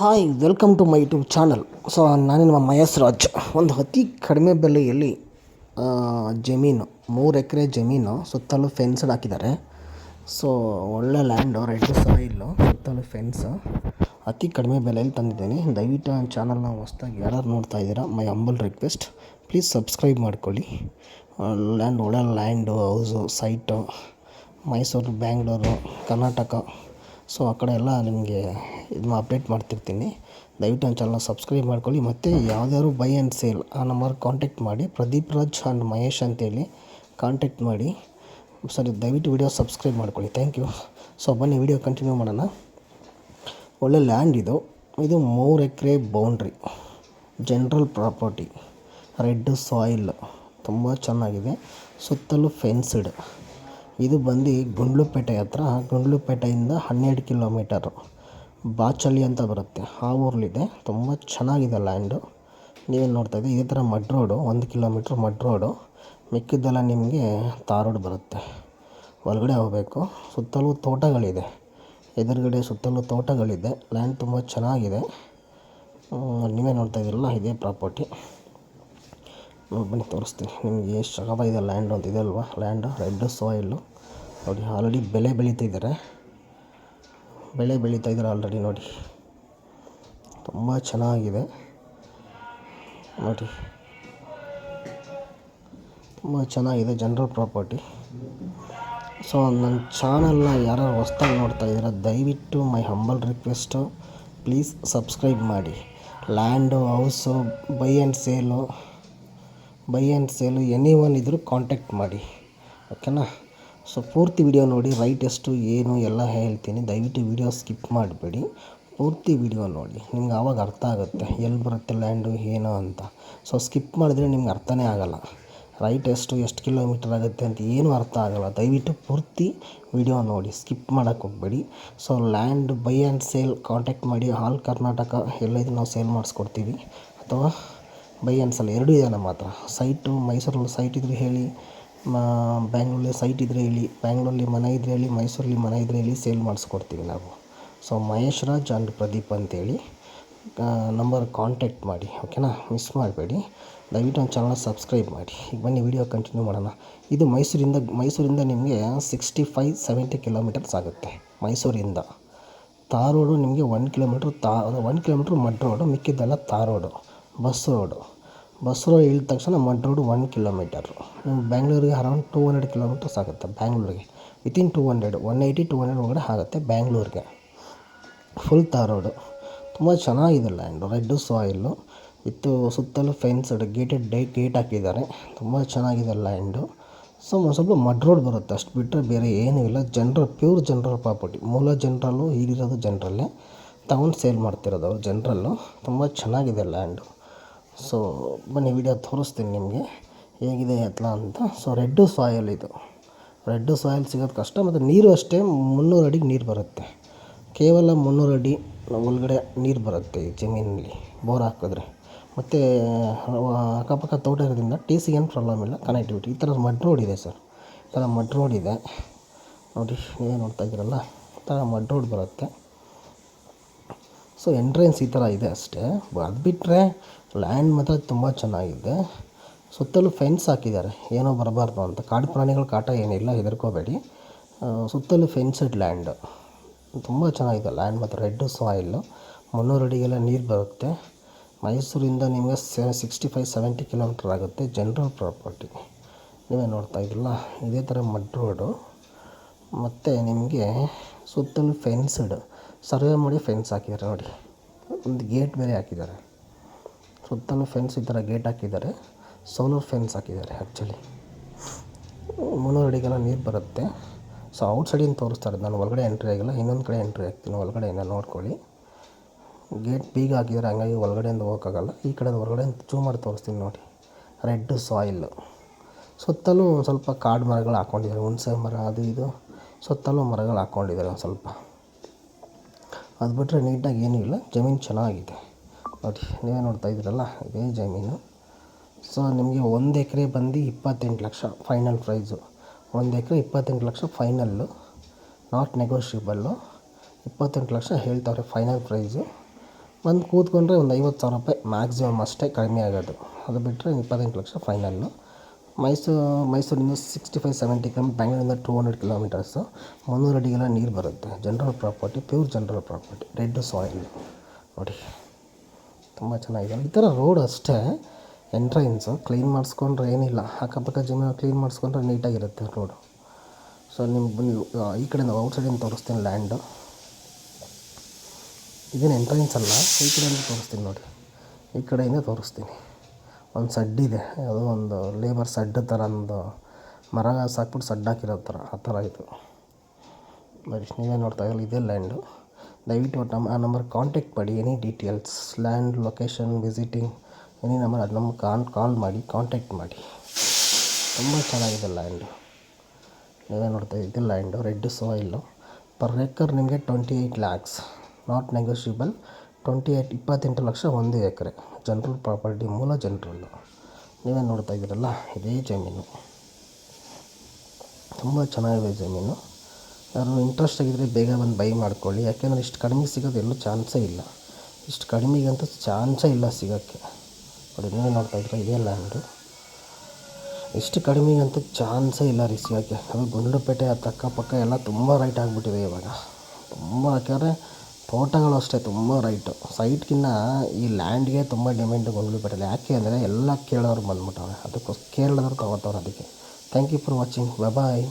Hi welcome to my YouTube channel so ನಾನು ನಿಮ್ಮ ಮಹೇಶ್ ರಾಜ್. ಒಂದು ಅತಿ ಕಡಿಮೆ ಬೆಲೆಯಲ್ಲಿ ಜಮೀನು, ಮೂರು ಎಕರೆ ಜಮೀನು ಸುತ್ತಲೂ ಫೆನ್ಸ್ಡ್ ಹಾಕಿದ್ದಾರೆ. ಸೊ ಒಳ್ಳೆ ಲ್ಯಾಂಡು ರೆಡ್ ಸಾಯಿಲು ಸುತ್ತಲೂ ಫೆನ್ಸ್ ಅತಿ ಕಡಿಮೆ ಬೆಲೆಯಲ್ಲಿ ತಂದಿದ್ದೀನಿ. ದಯವಿಟ್ಟು ನನ್ನ ಚಾನಲ್ನ ಹೊಸ್ದಾಗಿ ಯಾರು ನೋಡ್ತಾ ಇದ್ದೀರಾ my humble request please subscribe ಮಾಡ್ಕೊಳ್ಳಿ. ಲ್ಯಾಂಡ್ ಒಳ್ಳೆ land house site Mysuru Bangalore Karnataka so, ಆ ಕಡೆ ಎಲ್ಲ ನಿಮಗೆ ಇದನ್ನ ಅಪ್ಡೇಟ್ ಮಾಡ್ತಿರ್ತೀನಿ. ದಯವಿಟ್ಟು ನನ್ನ ಚಾನಲ್ನ ಸಬ್ಸ್ಕ್ರೈಬ್ ಮಾಡ್ಕೊಳ್ಳಿ. ಮತ್ತು ಯಾವ್ದಾದ್ರು ಬೈ ಆ್ಯಂಡ್ ಸೇಲ್ ಆ ನಂಬರ್ ಕಾಂಟ್ಯಾಕ್ಟ್ ಮಾಡಿ. ಪ್ರದೀಪ್ ರಾಜ್ ಆ್ಯಂಡ್ ಮಹೇಶ್ ಅಂತೇಳಿ ಕಾಂಟ್ಯಾಕ್ಟ್ ಮಾಡಿ. ಸರಿ, ದಯವಿಟ್ಟು ವಿಡಿಯೋ ಸಬ್ಸ್ಕ್ರೈಬ್ ಮಾಡ್ಕೊಳ್ಳಿ. ಥ್ಯಾಂಕ್ ಯು ಸೊ ಬನ್ನಿ ವಿಡಿಯೋ ಕಂಟಿನ್ಯೂ ಮಾಡೋಣ. ಒಳ್ಳೆ ಲ್ಯಾಂಡ್ ಇದು. ಇದು ಮೂರು ಎಕರೆ boundary general property red soil ತುಂಬ ಚೆನ್ನಾಗಿದೆ. ಸುತ್ತಲೂ ಫೆನ್ಸ್ಡ್ ಇದು ಬಂದು ಗುಂಡ್ಲುಪೇಟೆ ಹತ್ರ. ಗುಂಡ್ಲುಪೇಟೆಯಿಂದ ಹನ್ನೆರಡು ಕಿಲೋಮೀಟರು. ಬಾಚಳ್ಳಿ ಅಂತ ಬರುತ್ತೆ. ಆ ಊರಲ್ಲಿದೆ. ತುಂಬ ಚೆನ್ನಾಗಿದೆ ಲ್ಯಾಂಡು ನೀವೇನು ನೋಡ್ತಾ ಇದ್ದೀವಿ ಇದೇ ಥರ ಮಡ್ ರೋಡು ಒಂದು ಕಿಲೋಮೀಟ್ರ್ ಮಡ್ ರೋಡು ಮಿಕ್ಕಿದ್ದೆಲ್ಲ ನಿಮಗೆ ತಾರ್ ರೋಡ್ ಬರುತ್ತೆ. ಒಳಗಡೆ ಹೋಗಬೇಕು. ಸುತ್ತಲೂ ತೋಟಗಳಿದೆ. ಎದುರುಗಡೆ ಸುತ್ತಲೂ ತೋಟಗಳಿದೆ. ಲ್ಯಾಂಡ್ ತುಂಬ ಚೆನ್ನಾಗಿದೆ. ನೀವೇ ನೋಡ್ತಾ ಇದ್ದೀರಲ್ಲ, ಇದೇ ಪ್ರಾಪರ್ಟಿ ನೋಡಿ ಬನ್ನಿ ತೋರಿಸ್ತೀನಿ. ನಿಮಗೆ ಎಷ್ಟು ಇದೆ ಲ್ಯಾಂಡ್ ಅಂತ. ಇದೆ ಅಲ್ವಾ? ಲ್ಯಾಂಡು ರೆಡ್ ಸಾಯಿಲು ನೋಡಿ ಆಲ್ರೆಡಿ ಬೆಳೆ ಬೆಳೀತಿದ್ದಾರೆ ಬೆಳೆ ಬೆಳೀತಾ ಇದ್ದಾರೆ ಆಲ್ರೆಡಿ ನೋಡಿ. ತುಂಬ ಚೆನ್ನಾಗಿದೆ. ನೋಡಿ. ತುಂಬ ಚೆನ್ನಾಗಿದೆ ಜನರಲ್ ಪ್ರಾಪರ್ಟಿ ಸೊ ನನ್ನ ಚಾನಲ್ನ ಯಾರು ಹೊಸ್ದಾಗಿ ನೋಡ್ತಾ ಇದ್ದೀರಾ, ದಯವಿಟ್ಟು my humble request please subscribe ಮಾಡಿ. Land house buy and sale buy and sale any one ಇದ್ದರೂ ಕಾಂಟ್ಯಾಕ್ಟ್ ಮಾಡಿ ಓಕೆನಾ ಸೊ ಪೂರ್ತಿ ವಿಡಿಯೋ ನೋಡಿ ರೈಟ್ ಎಷ್ಟು ಏನು ಎಲ್ಲ ಹೇಳ್ತೀನಿ. ದಯವಿಟ್ಟು ವಿಡಿಯೋ ಸ್ಕಿಪ್ ಮಾಡಬೇಡಿ. ಪೂರ್ತಿ ವಿಡಿಯೋ ನೋಡಿ. ನಿಮ್ಗೆ ಆವಾಗ ಅರ್ಥ ಆಗುತ್ತೆ, ಎಲ್ಲಿ ಬರುತ್ತೆ ಲ್ಯಾಂಡು ಏನು ಅಂತ. ಸೊ ಸ್ಕಿಪ್ ಮಾಡಿದ್ರೆ ನಿಮ್ಗೆ ಅರ್ಥನೇ ಆಗಲ್ಲ. ರೈಟ್ ಎಷ್ಟು ಎಷ್ಟು ಕಿಲೋಮೀಟರ್ ಆಗುತ್ತೆ ಅಂತ ಏನೂ ಅರ್ಥ ಆಗಲ್ಲ. ದಯವಿಟ್ಟು ಪೂರ್ತಿ ವಿಡಿಯೋ ನೋಡಿ. ಸ್ಕಿಪ್ ಮಾಡೋಕ್ಕೆ ಹೋಗಬೇಡಿ. So land buy and sale contact ಮಾಡಿ. ಆಲ್ ಕರ್ನಾಟಕ ಎಲ್ಲ ಇದು ನಾವು ಸೇಲ್ ಮಾಡಿಸ್ಕೊಡ್ತೀವಿ. ಅಥವಾ ಬೈ ಆ್ಯಂಡ್ ಸೇಲ್ ಎರಡೂ ಇದೆ ನಮ್ಮ ಹತ್ರ. ಸೈಟು ಮೈಸೂರಲ್ಲಿ ಸೈಟ್ ಇದ್ರೆ ಹೇಳಿ. ಬ್ಯಾಂಗ್ಳೂರಲ್ಲಿ ಸೈಟ್ ಇದ್ದರೆ ಹೇಳಿ ಬ್ಯಾಂಗ್ಳೂರಲ್ಲಿ ಮನೆ ಇದ್ದರೆ ಹೇಳಿ, ಮೈಸೂರಲ್ಲಿ ಮನೆ ಇದ್ರೆ ಹೇಳಿ ಸೇಲ್ ಮಾಡಿಸ್ಕೊಡ್ತೀವಿ ನಾವು. ಸೊ ಮಹೇಶ್ ರಾಜ್ ಆ್ಯಂಡ್ ಪ್ರದೀಪ್ ಅಂತೇಳಿ ನಂಬರ್ ಕಾಂಟ್ಯಾಕ್ಟ್ ಮಾಡಿ ಓಕೆನಾ ಮಿಸ್ ಮಾಡಬೇಡಿ. ದಯವಿಟ್ಟು ನನ್ನ ಚಾನಲ್ ಸಬ್ಸ್ಕ್ರೈಬ್ ಮಾಡಿ. ಈಗ ಬನ್ನಿ ವಿಡಿಯೋ ಕಂಟಿನ್ಯೂ ಮಾಡೋಣ. ಇದು ಮೈಸೂರಿಂದ ಮೈಸೂರಿಂದ ನಿಮಗೆ ಸಿಕ್ಸ್ಟಿ ಫೈವ್ ಸೆವೆಂಟಿ ಕಿಲೋಮೀಟರ್ಸ್ ಆಗುತ್ತೆ, ಮೈಸೂರಿಂದ. ತಾರ್ ರೋಡು ನಿಮಗೆ ಒನ್ ಕಿಲೋಮೀಟ್ರ್ ತಾ one kilometre mud road ಮಿಕ್ಕಿದ್ದೆಲ್ಲ tar road bus road bus road ಇಳಿದ ತಕ್ಷಣ ಮಡ್ ರೋಡು ಒನ್ ಕಿಲೋಮೀಟರು ನಿಮ್ಮ ಬ್ಯಾಂಗ್ಳೂರಿಗೆ ಅರೌಂಡ್ ಟೂ ಹಂಡ್ರೆಡ್ ಕಿಲೋಮೀಟರ್ಸ್ ಆಗುತ್ತೆ ಬ್ಯಾಂಗ್ಳೂರಿಗೆ within two hundred one eighty two hundred ಒಳಗಡೆ ಆಗುತ್ತೆ ಬ್ಯಾಂಗ್ಳೂರಿಗೆ ಫುಲ್ ತಾರ್ ರೋಡು ತುಂಬ ಚೆನ್ನಾಗಿದೆ ಲ್ಯಾಂಡು ರೆಡ್ ಸಾಯಿಲು ವಿತ್ತು ಸುತ್ತಲೂ ಫೆನ್ಸ್ಡ್ ಗೇಟೆಡ್ ಡೇ ಗೇಟ್ ಹಾಕಿದ್ದಾರೆ. ತುಂಬ ಚೆನ್ನಾಗಿದೆ ಲ್ಯಾಂಡು ಸೊ ಒಂದು ಸ್ವಲ್ಪ ಮಡ್ ರೋಡ್ ಬರುತ್ತೆ, ಅಷ್ಟು ಬಿಟ್ಟರೆ ಬೇರೆ ಏನೂ ಇಲ್ಲ. ಜನರಲ್ ಪ್ಯೂರ್ ಜನರಲ್ ಪ್ರಾಪರ್ಟಿ ಮೂಲ ಜನರಲ್ಲು ಈಗಿರೋದು ಜನರಲ್ಲೇ. ತಗೊಂಡು ಸೇಲ್ ಮಾಡ್ತಿರೋದು ಅವ್ರು ಜನರಲ್ಲು. ತುಂಬ ಚೆನ್ನಾಗಿದೆ ಲ್ಯಾಂಡು ಸೊ ಬನ್ನಿ ವಿಡಿಯೋ ತೋರಿಸ್ತೀನಿ ನಿಮಗೆ. ಹೇಗಿದೆ ಎತ್ಲ ಅಂತ. ಸೊ ರೆಡ್ಡು ಸಾಯಲ್ ಇದು. ರೆಡ್ಡು ಸಾಯಲ್ ಸಿಗೋದು ಕಷ್ಟ ಮತ್ತು ನೀರು ಅಷ್ಟೇ ಮುನ್ನೂರು ಅಡಿಗೆ ನೀರು ಬರುತ್ತೆ. ಕೇವಲ ಮುನ್ನೂರು ಅಡಿ ಒಳಗಡೆ ನೀರು ಬರುತ್ತೆ ಈ ಜಮೀನಲ್ಲಿ ಬೋರ್ ಹಾಕಿದ್ರೆ. ಮತ್ತು ಅಕ್ಕಪಕ್ಕ ತೋಟ ಇರೋದ್ರಿಂದ ಟಿ ಸಿ ಏನು ಪ್ರಾಬ್ಲಮ್ ಇಲ್ಲ ಕನೆಕ್ಟಿವಿಟಿ ಈ ಥರ ಮಡ್ ರೋಡ್ ಇದೆ ಸರ್. ಈ ಥರ ಮಡ್ ರೋಡ್ ಇದೆ. ನೋಡಿ ನೀವೇ ನೋಡ್ತಾ ಇದ್ದೀರಲ್ಲ? ಈ ಥರ ಮಡ್ ರೋಡ್ ಬರುತ್ತೆ. ಸೊ ಎಂಟ್ರೆನ್ಸ್ ಈ ಥರ ಇದೆ ಅಷ್ಟೇ. ಅದು ಬಿಟ್ಟರೆ ಲ್ಯಾಂಡ್ ಮಾತ್ರ ತುಂಬ ಚೆನ್ನಾಗಿದೆ. ಸುತ್ತಲೂ ಫೆನ್ಸ್ ಹಾಕಿದ್ದಾರೆ. ಏನೋ ಬರಬಾರ್ದು ಅಂತ. ಕಾಡು ಪ್ರಾಣಿಗಳ ಕಾಟ ಏನಿಲ್ಲ, ಹೆದರ್ಕೋಬೇಡಿ. ಸುತ್ತಲೂ ಫೆನ್ಸಡ್ ಲ್ಯಾಂಡ್ ತುಂಬ ಚೆನ್ನಾಗಿದೆ ಲ್ಯಾಂಡ್ ಮತ್ತು ರೆಡ್ ಸಾಯಿಲು ಮುನ್ನೂರು ಅಡಿಗೆಲ್ಲ ನೀರು ಬರುತ್ತೆ. ಮೈಸೂರಿಂದ ನಿಮಗೆ ಸೆ ಸಿಕ್ಸ್ಟಿ ಫೈವ್ ಸೆವೆಂಟಿ ಕಿಲೋಮೀಟ್ರ್ ಆಗುತ್ತೆ ಜನರಲ್ ಪ್ರಾಪರ್ಟಿ ನೀವೇ ನೋಡ್ತಾ ಇದ್ದಿಲ್ಲ ಇದೇ ಥರ ಮಡ್ ರೋಡು ಮತ್ತು ನಿಮಗೆ ಸುತ್ತಲೂ ಫೆನ್ಸ್ಡ್ ಸರ್ವೆ ಮಾಡಿ ಫೆನ್ಸ್ ಹಾಕಿದ್ದಾರೆ ನೋಡಿ. ಒಂದು ಗೇಟ್ ಬೇರೆ ಹಾಕಿದ್ದಾರೆ. ಸುತ್ತಲೂ ಫೆನ್ಸ್ ಈ ಥರ ಗೇಟ್ ಹಾಕಿದ್ದಾರೆ. ಸೋಲಾರ್ ಫೆನ್ಸ್ ಹಾಕಿದ್ದಾರೆ ಆ್ಯಕ್ಚುಲಿ ಮುನ್ನೂರು ಅಡಿಗೆಲ್ಲ ನೀರು ಬರುತ್ತೆ. ಸೊ ಔಟ್ ಸೈಡಿಂದ ತೋರಿಸ್ತಾರೆ ನಾನು ಒಳಗಡೆ ಎಂಟ್ರಿ ಆಗಿಲ್ಲ. ಇನ್ನೊಂದು ಕಡೆ ಎಂಟ್ರಿ ಆಗ್ತೀನಿ ಒಳಗಡೆಯಿಂದ ನೋಡ್ಕೊಳ್ಳಿ. ಗೇಟ್ ಬೀಗ ಹಾಕಿದ್ದಾರೆ. ಹಂಗಾಗಿ ಒಳಗಡೆಯಿಂದ ಹೋಗೋಕ್ಕಾಗಲ್ಲ ಈ ಕಡೆ ಹೊರಗಡೆ ಚೂ ಮಾಡಿ ತೋರಿಸ್ತೀನಿ ನೋಡಿ. ರೆಡ್ ಸಾಯಿಲ್ ಸುತ್ತಲೂ ಒಂದು ಸ್ವಲ್ಪ ಕಾಡು ಮರಗಳು ಹಾಕ್ಕೊಂಡಿದ್ದಾರೆ ಹುಣಸೆ ಮರ, ಅದು ಇದು. ಸುತ್ತಲೂ ಮರಗಳು ಹಾಕ್ಕೊಂಡಿದ್ದಾರೆ ಒಂದು ಸ್ವಲ್ಪ. ಅದು ಬಿಟ್ಟರೆ ನೀಟಾಗಿ ಏನೂ ಇಲ್ಲ. ಜಮೀನು ಚೆನ್ನಾಗಿದೆ. ನೋಡಿ, ನೀವೇ ನೋಡ್ತಾ ಇದ್ದೀರಲ್ಲ, ಇದೇ ಜಮೀನು. ಸೊ ನಿಮಗೆ ಒಂದು ಎಕರೆ ಬಂದು ಇಪ್ಪತ್ತೆಂಟು ಲಕ್ಷ ಫೈನಲ್ ಪ್ರೈಸು ಒಂದು ಎಕರೆ ಇಪ್ಪತ್ತೆಂಟು ಲಕ್ಷ ಫೈನಲ್ಲು ನಾಟ್ ನೆಗೋಷಿಯಬಲ್ಲು ಇಪ್ಪತ್ತೆಂಟು ಲಕ್ಷ ಹೇಳ್ತಾವ್ರೆ ಫೈನಲ್ ಪ್ರೈಸು ಬಂದು ಕೂತ್ಕೊಂಡ್ರೆ ಒಂದು ಐವತ್ತು ಸಾವಿರ ರೂಪಾಯಿ ಮ್ಯಾಕ್ಸಿಮಮ್ ಅಷ್ಟೇ ಕಡಿಮೆ ಆಗೋದು. ಅದು ಬಿಟ್ಟರೆ ಇಪ್ಪತ್ತೆಂಟು ಲಕ್ಷ ಫೈನಲ್ಲು ಮೈಸೂರು, ಮೈಸೂರಿಂದ ಸಿಕ್ಸ್ಟಿ ಫೈವ್ ಸೆವೆಂಟಿ ಕಮ್ ಬೆಂಗಳೂರಿಂದ ಟೂ ಹಂಡ್ರೆಡ್ ಕಿಲೋಮೀಟರ್ಸು ಮುನ್ನೂರು ಅಡಿಗೆಲ್ಲ ನೀರು ಬರುತ್ತೆ. General property pure general property red soil ನೋಡಿ, ತುಂಬ ಚೆನ್ನಾಗಿದೆ. ಈ ಥರ ರೋಡ್ ಅಷ್ಟೇ ಎಂಟ್ರೆನ್ಸು ಕ್ಲೀನ್ ಮಾಡಿಸ್ಕೊಂಡ್ರೆ ಏನಿಲ್ಲ. ಅಕ್ಕಪಕ್ಕ ಜಮೀನು ಕ್ಲೀನ್ ಮಾಡಿಸ್ಕೊಂಡ್ರೆ ನೀಟಾಗಿರುತ್ತೆ ರೋಡು ಸೊ ನಿಮ್ಗೆ ನೀವು ಈ ಕಡೆಯಿಂದ ಔಟ್ಸೈಡಿಂದ ತೋರಿಸ್ತೀನಿ ಲ್ಯಾಂಡು ಇದೇನು ಎಂಟ್ರೆನ್ಸ್ ಅಲ್ಲ, ಈ ಕಡೆಯಿಂದ ತೋರಿಸ್ತೀನಿ ನೋಡಿ. ಈ ಕಡೆಯಿಂದ ತೋರಿಸ್ತೀನಿ. ಒಂದು ಸಡ್ಡಿದೆ ಯಾವುದೋ ಒಂದು ಲೇಬರ್ ಸಡ್ಡು ಥರ ಒಂದು ಮರ ಸಾಕ್ಬಿಟ್ಟು ಸಡ್ ಹಾಕಿರೋ ಥರ, ಆ ಥರ ಇದು. ನೋಡಿ ನೀವೇ ನೋಡ್ತಾ ಇಲ್ಲ ಇದೇ ಲ್ಯಾಂಡು ದಯವಿಟ್ಟು ನಮ್ಮ, ಆ ನಂಬರ್ ಕಾಂಟ್ಯಾಕ್ಟ್ ಮಾಡಿ any details land location visiting any number ಅದು ನಮ್ಗೆ ಕಾನ್ ಕಾಲ್ ಮಾಡಿ ಕಾಂಟ್ಯಾಕ್ಟ್ ಮಾಡಿ. ತುಂಬ ಚೆನ್ನಾಗಿದೆ ಲ್ಯಾಂಡು ನೀವೇ ನೋಡ್ತಾ ಇದೆ land red soil per acre ನಿಮಗೆ twenty eight lakhs not negotiable twenty eight ಇಪ್ಪತ್ತೆಂಟು ಲಕ್ಷ ಒಂದು ಎಕರೆ. ಜನರಲ್ ಪ್ರಾಪರ್ಟಿ ಮೂಲ ಜನರಲ್ಲು. ನೀವೇ ನೋಡ್ತಾ ಇದ್ದೀರಲ್ಲ, ಇದೇ ಜಮೀನು. ತುಂಬ ಚೆನ್ನಾಗಿದೆ ಜಮೀನು. ಯಾರು ಇಂಟ್ರೆಸ್ಟ್ ಆಗಿದ್ದರೆ ಬೇಗ ಬಂದು ಬೈ ಮಾಡ್ಕೊಳ್ಳಿ. ಯಾಕೆಂದರೆ ಇಷ್ಟು ಕಡಿಮೆ ಸಿಗೋದು ಎಲ್ಲೂ ಚಾನ್ಸೇ ಇಲ್ಲ. ಇಷ್ಟು ಕಡಿಮೆಗಂತೂ ಚಾನ್ಸೇ ಇಲ್ಲ ಸಿಗೋಕ್ಕೆ. ನೋಡಿ, ನೀವೇ ನೋಡ್ತಾ ಇದ್ರೆ ಇದೇ ಲ್ಯಾಂಡು ಇಷ್ಟು ಕಡಿಮೆಗಂತೂ ಚಾನ್ಸೇ ಇಲ್ಲ ರೀ ಸಿಗೋಕ್ಕೆ. ಅದು ಗುಂಡ್ಲುಪೇಟೆ ಅಕ್ಕಪಕ್ಕ ಎಲ್ಲ ತುಂಬ ರೈಟ್ ಆಗಿಬಿಟ್ಟಿದೆ ಇವಾಗ. ತುಂಬ, ಯಾಕೆಂದರೆ ತೋಟಗಳು ಅಷ್ಟೇ, ತುಂಬ ರೈಟು. ಸೈಟ್ಗಿನ್ನ ಈ ಲ್ಯಾಂಡ್ಗೆ ತುಂಬ ಡಿಮ್ಯಾಂಡು ಗುಂಡ್ಲುಪೇಟೆಲಿ ಯಾಕೆ ಅಂದರೆ ಎಲ್ಲ ಕೇಳೋರು ಬಂದ್ಬಿಟ್ಟವ್ರೆ. ಅದಕ್ಕೋಸ್ಕರ ಕೇರಳದವ್ರು ತೊಗೋತವ್ರೆ ಅದಕ್ಕೆ. Thank you for watching bye